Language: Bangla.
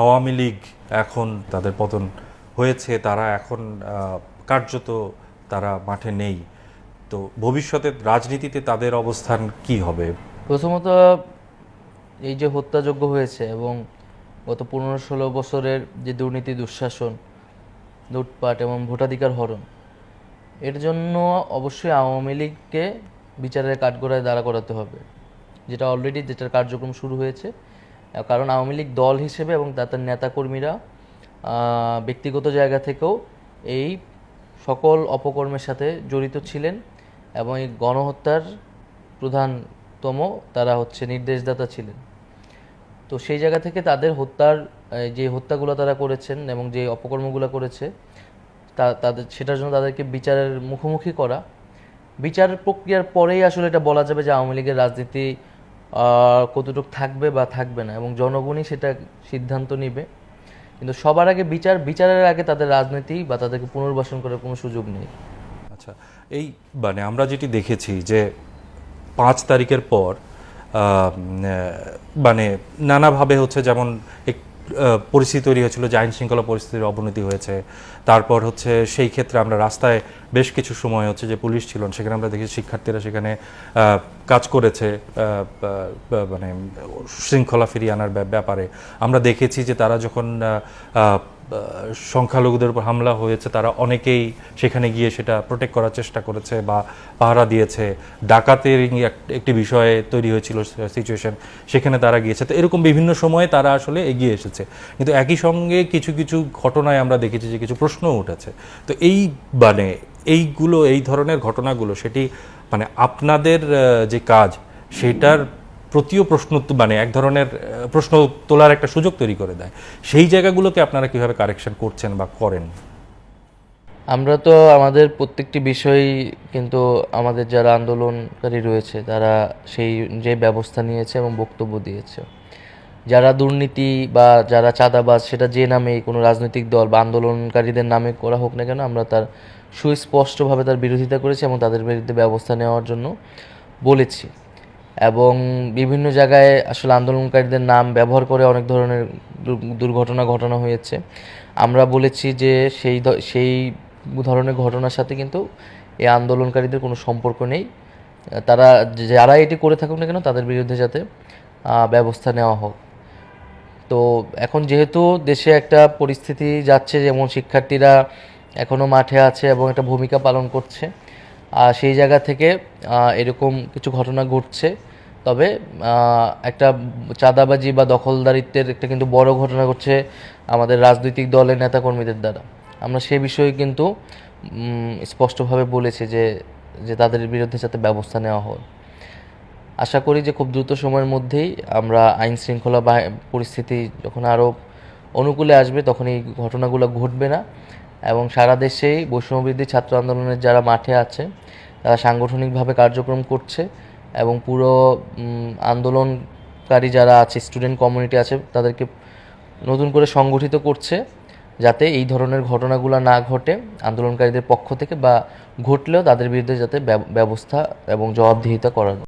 আওয়ামী লীগ এখন তাদের পতন হয়েছে, তারা এখন কার্যত তারা মাঠে নেই। তো ভবিষ্যতে রাজনীতিতে তাদের অবস্থান কি হবে? প্রথমত, এই যে হত্যাযোগ্য হয়েছে এবং গত পনেরো ষোলো বছরের যে দুর্নীতি, দুঃশাসন, লুটপাট এবং ভোটাধিকার হরণ, এর জন্য অবশ্যই আওয়ামী লীগকে বিচারের কাঠগড়ায় দাঁড়া করাতে হবে। যেটা অলরেডি যেটার কার্যক্রম শুরু হয়েছে কারণ আওয়ামী লীগ দল হিসেবে এবং তাদের নেতাকর্মীরা ব্যক্তিগত জায়গা থেকেও এই সকল অপকর্মের সাথে জড়িত ছিলেন এবং এই গণহত্যার প্রধানতম তারা হচ্ছে নির্দেশদাতা ছিলেন। তো সেই জায়গা থেকে তাদের হত্যার যে হত্যাগুলো তারা করেছেন এবং যে অপকর্মগুলো করেছে, তা তাদের, সেটার জন্য তাদেরকে বিচারের মুখোমুখি করা। বিচার প্রক্রিয়ার পরেই আসলে এটা বলা যাবে যে আওয়ামী লীগের রাজনীতি কতটুকু থাকবে বা থাকবে না। এবং জনগণই সেটা সিদ্ধান্ত নেবে। কিন্তু সবার আগে বিচার, বিচারের আগে তাদের রাজনীতি বা তাদেরকে পুনর্বাসন করার কোনো সুযোগ নেই। আচ্ছা এই মানে আমরা যেটি দেখেছি যে পাঁচ তারিখের পর মানে নানাভাবে হচ্ছে যেমন পরিস্থিতি তৈরি হয়েছিল, যে আইন শৃঙ্খলা পরিস্থিতির অবনতি হয়েছে। তারপর হচ্ছে সেই ক্ষেত্রে আমরা রাস্তায় বেশ কিছু সময় হচ্ছে যে পুলিশ ছিল, সেখানে আমরা দেখি শিক্ষার্থীরা সেখানে কাজ করেছে মানে শৃঙ্খলা ফিরিয়ে আনার ব্যাপ- ব্যাপারে। আমরা দেখেছি যে তারা যখন সংখ্যালঘুদের উপর হামলা হয়েছে, তারা অনেকেই সেখানে গিয়ে সেটা প্রোটেক্ট করার চেষ্টা করেছে বা পাহারা দিয়েছে। ডাকাতের একটি বিষয়ে তৈরি হয়েছিল সিচুয়েশন সেখানে তারা গিয়েছে। তো এরকম বিভিন্ন সময়ে তারা আসলে এগিয়ে এসেছে। কিন্তু একই সঙ্গে কিছু কিছু ঘটনায় আমরা দেখেছি যে কিছু প্রশ্নও উঠেছে। তো এই মানে এইগুলো, এই ধরনের ঘটনাগুলো, সেটি মানে আপনাদের যে কাজ, সেটার প্রতিও প্রশ্ন মানে এক ধরনের প্রশ্ন তোলার একটা সুযোগ তৈরি করে দেয়। সেই জায়গাগুলোকে আপনারা কীভাবে কারেকশন করছেন বা করেন? আমরা তো আমাদের প্রত্যেকটি বিষয় কিন্তু আমাদের যারা আন্দোলনকারী রয়েছে, তারা সেই যে ব্যবস্থা নিয়েছে এবং বক্তব্য দিয়েছে। যারা দুর্নীতি বা যারা চাঁদাবাজ, সেটা যে নামে কোনো রাজনৈতিক দল বা আন্দোলনকারীদের নামে করা হোক না কেন, আমরা তার সুস্পষ্টভাবে তার বিরোধিতা করেছি এবং তাদের বিরুদ্ধে ব্যবস্থা নেওয়ার জন্য বলেছি। এবং বিভিন্ন জায়গায় আসলে আন্দোলনকারীদের নাম ব্যবহার করে অনেক ধরনের দুর্ঘটনা ঘটানো হয়েছে। আমরা বলেছি যে সেই সেই ধরনের ঘটনার সাথে কিন্তু এই আন্দোলনকারীদের কোনো সম্পর্ক নেই। তারা যারা এটি করে থাকুক না কেন, তাদের বিরুদ্ধে যাতে ব্যবস্থা নেওয়া হোক। তো এখন যেহেতু দেশে একটা পরিস্থিতি যাচ্ছে, যেমন শিক্ষার্থীরা এখনও মাঠে আছে এবং একটা ভূমিকা পালন করছে সেই জায়গা থেকে এরকম কিছু ঘটনা ঘটছে। তবে একটা চাঁদাবাজি বা দখলদারিত্বের একটা কিন্তু বড় ঘটনা ঘটছে আমাদের রাজনৈতিক দলের নেতাকর্মীদের দ্বারা। আমরা সে বিষয়ে কিন্তু স্পষ্টভাবে বলেছি যে যে তাদের বিরুদ্ধে যাতে ব্যবস্থা নেওয়া হয়। আশা করি যে খুব দ্রুত সময়ের মধ্যেই আমরা আইন শৃঙ্খলা বা পরিস্থিতি যখন আরও অনুকূলে আসবে তখন এই ঘটনাগুলো ঘটবে না। এবং সারা দেশেই বৈষম্যবৃদ্ধি ছাত্র আন্দোলনের যারা মাঠে আছে, তারা সাংগঠনিকভাবে কার্যক্রম করছে এবং পুরো আন্দোলনকারী যারা আছে স্টুডেন্ট কমিউনিটি আছে, তাদেরকে নতুন করে সংগঠিত করছে যাতে এই ধরনের ঘটনাগুলো না ঘটে আন্দোলনকারীদের পক্ষ থেকে বা ঘটলেও তাদের বিরুদ্ধে যাতে ব্যবস্থা এবং জবাবদিহিতা করানো